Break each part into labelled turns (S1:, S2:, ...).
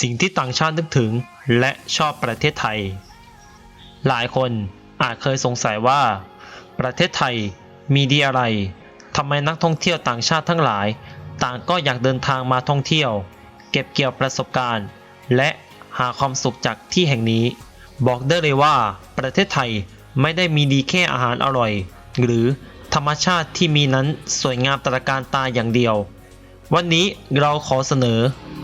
S1: สิ่งที่ต่างชาตินึกถึงและชอบประเทศไทย หลายคนอาจเคยสงสัยว่า ประเทศไทยมีดีอะไรทำไมนักท่องเที่ยวต่างชาติทั้งหลาย ต่างก็อยากเดินทางมาท่องเที่ยว เก็บเกี่ยวประสบการณ์ และหาความสุขจากที่แห่งนี้ บอกได้เลยว่า ประเทศไทยไม่ได้มีดีแค่อาหารอร่อย หรือธรรมชาติที่มีนั้นสวยงามตระการตาอย่างเดียว วันนี้เราขอเสนอ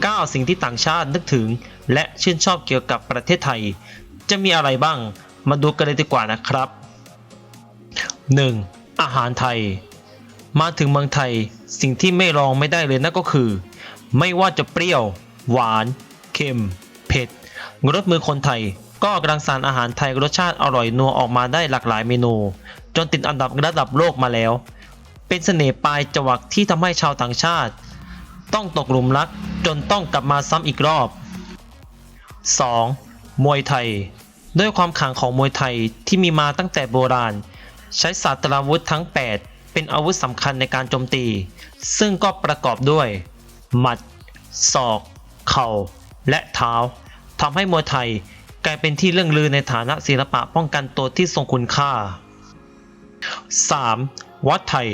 S1: 9 สิ่งที่ต่างชาตินึกถึง และชื่นชอบเกี่ยวกับประเทศไทย จะมีอะไรบ้าง มาดูกันเลยดีกว่านะครับ 1. อาหารไทย มาถึงเมืองไทยสิ่งที่ไม่ลองไม่ได้เลยนั่นก็คือ ไม่ว่าจะเปรี้ยว หวาน เค็ม เผ็ดรสมือคนไทย ก็รังสรรค์อาหารไทยรสชาติอร่อยนัวออกมาได้หลากหลายเมนู จนติดอันดับระดับโลกมาแล้ว เป็นเสน่ห์ปลายจวักที่ทำให้ชาวต่างชาติ ต้องตกหลุมรักจนต้องกลับมาซ้ำอีกรอบ 2. มวยไทย ด้วยความขังของมวยไทยที่มีมาตั้งแต่โบราณ ใช้ศาสตราวุธทั้ง 8 เป็นอาวุธสำคัญในการโจมตี ซึ่งก็ประกอบด้วย หมัด ศอก เข่า และเท้าทำให้มวยไทยกลายเป็นที่เรื่องลือในฐานะศิลปะป้องกันตัวที่ทรงคุณค่า 3. วัดไทย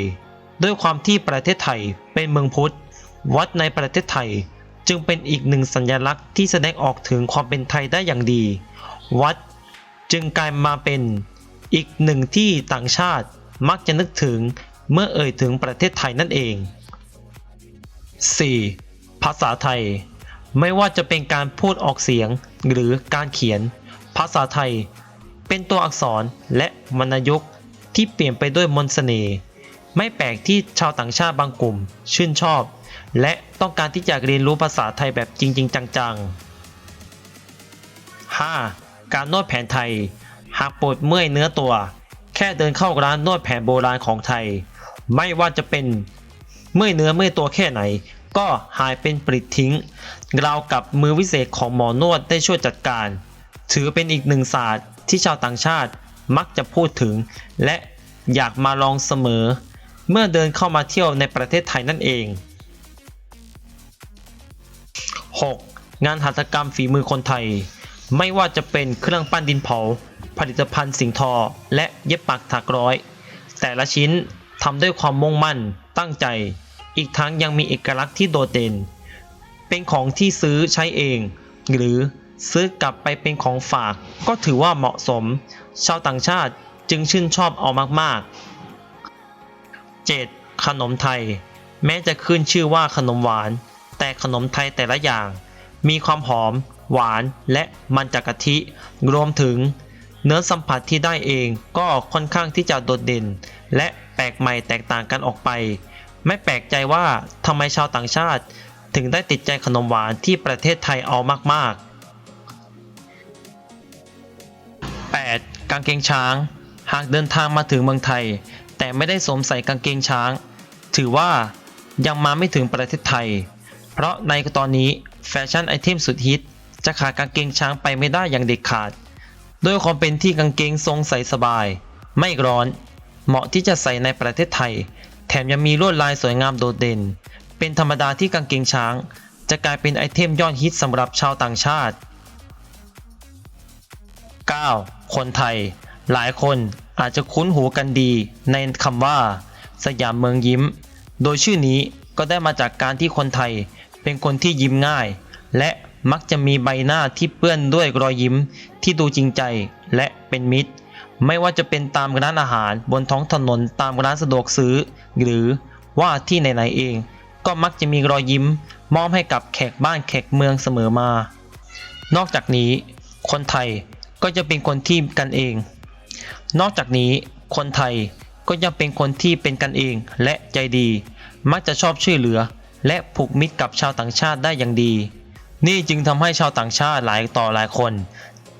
S1: ด้วยความที่ประเทศไทยเป็นเมืองพุทธ วัดในประเทศไทยจึงเป็นอีกหนึ่งสัญลักษณ์ที่แสดงออกถึงความเป็นไทยได้อย่างดี วัดจึงกลายมาเป็นอีกหนึ่งที่ต่างชาติมักจะนึกถึงเมื่อเอ่ยถึงประเทศไทยนั่นเอง 4. ภาษาไทย ไม่ว่าจะเป็นการพูดออกเสียงหรือการเขียน ภาษาไทยเป็นตัวอักษรและวรรณยุกต์ที่เปลี่ยนไปด้วยมนต์เสน่ห์ ไม่แปลกที่ชาวต่างชาติบางกลุ่ม ชื่นชอบ และต้องการที่จะเรียนรู้ภาษาไทยแบบจริง ๆ จังๆ 5. การนวดแผนไทย หากปวดเมื่อยเนื้อตัว แค่เดินเข้าร้านนวดแผนโบราณของไทย ไม่ว่าจะเป็นเมื่อยเนื้อเมื่อยตัวแค่ไหน ก็หายเป็นปลิดทิ้งเรากับมือวิเศษของหมอนวดได้ช่วยจัดการ ถือเป็นอีกหนึ่งศาสตร์ที่ชาวต่างชาติมักจะพูดถึง และอยากมาลองเสมอ เมื่อเดินเข้ามาเที่ยวในประเทศไทยนั่นเอง 6. งานหัตถกรรมฝีมือคนไทย ไม่ว่าจะเป็นเครื่องปั้นดินเผา ผลิตภัณฑ์สิงทอ และเย็บปักถักร้อย แต่ละชิ้นทำด้วยความมุ่งมั่น ตั้งใจ อีกทั้งยังมีเอกลักษณ์ที่โดดเด่น เป็นของที่ซื้อใช้เอง หรือซื้อกลับไปเป็นของฝาก ก็ถือว่าเหมาะสม ชาวต่างชาติจึงชื่นชอบเอามากๆ 7. ขนมไทย แม้จะขึ้นชื่อว่าขนมหวาน แต่ขนมไทยแต่ละอย่าง มีความหอม หวานและมันจากกะทิ รวมถึง เนื้อสัมผัสที่ได้เองก็ค่อนข้างที่จะโดดเด่น และแปลกใหม่แตกต่างกันออกไป ไม่แปลกใจว่าทำไมชาวต่างชาติ ถึงได้ติดใจขนมหวานที่ประเทศไทยเอามาก ๆ 8. กางเกงช้าง หากเดินทางมาถึงเมืองไทย แต่ไม่ได้สวมใส่กางเกงช้าง ถือว่ายังมาไม่ถึงประเทศไทย เพราะในตอนนี้แฟชั่นไอเทมสุดฮิต จะขาดกางเกงช้างไปไม่ได้อย่างเด็ดขาดด้วยความเป็นที่กางเกงทรงใส่สบาย ไม่ร้อน เหมาะที่จะใส่ในประเทศไทย แถมยังมีลวดลายสวยงามโดดเด่น เป็นธรรมดาที่กางเกงช้าง จะกลายเป็นไอเทมยอดฮิตสำหรับชาวต่างชาติ 9. คนไทย หลายคน อาจจะคุ้นหูกันดีในคำว่า สยามเมืองยิ้ม โดยชื่อนี้ก็ได้มาจากการที่คนไทยเป็นคนที่ยิ้มง่าย และมักจะมีใบหน้าที่เปื้อนด้วยรอยยิ้มที่ดูจริงใจและเป็นมิตร ไม่ว่าจะเป็นตามร้านอาหารบนท้องถนนตามร้านสะดวกซื้อ หรือว่าที่ไหนๆเอง ก็มักจะมีรอยยิ้มมอบให้กับแขกบ้านแขกเมืองเสมอมา นอกจากนี้ คนไทยก็จะเป็นคนที่กันเอง นอกจากนี้คนไทยก็ยังเป็นคนที่เป็นกันเองและใจดี มักจะชอบช่วยเหลือ และผูกมิตรกับชาวต่างชาติได้อย่างดี นี่จึงทำให้ชาวต่างชาติหลายต่อหลายคน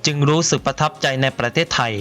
S1: จึงรู้สึกประทับใจในประเทศไทย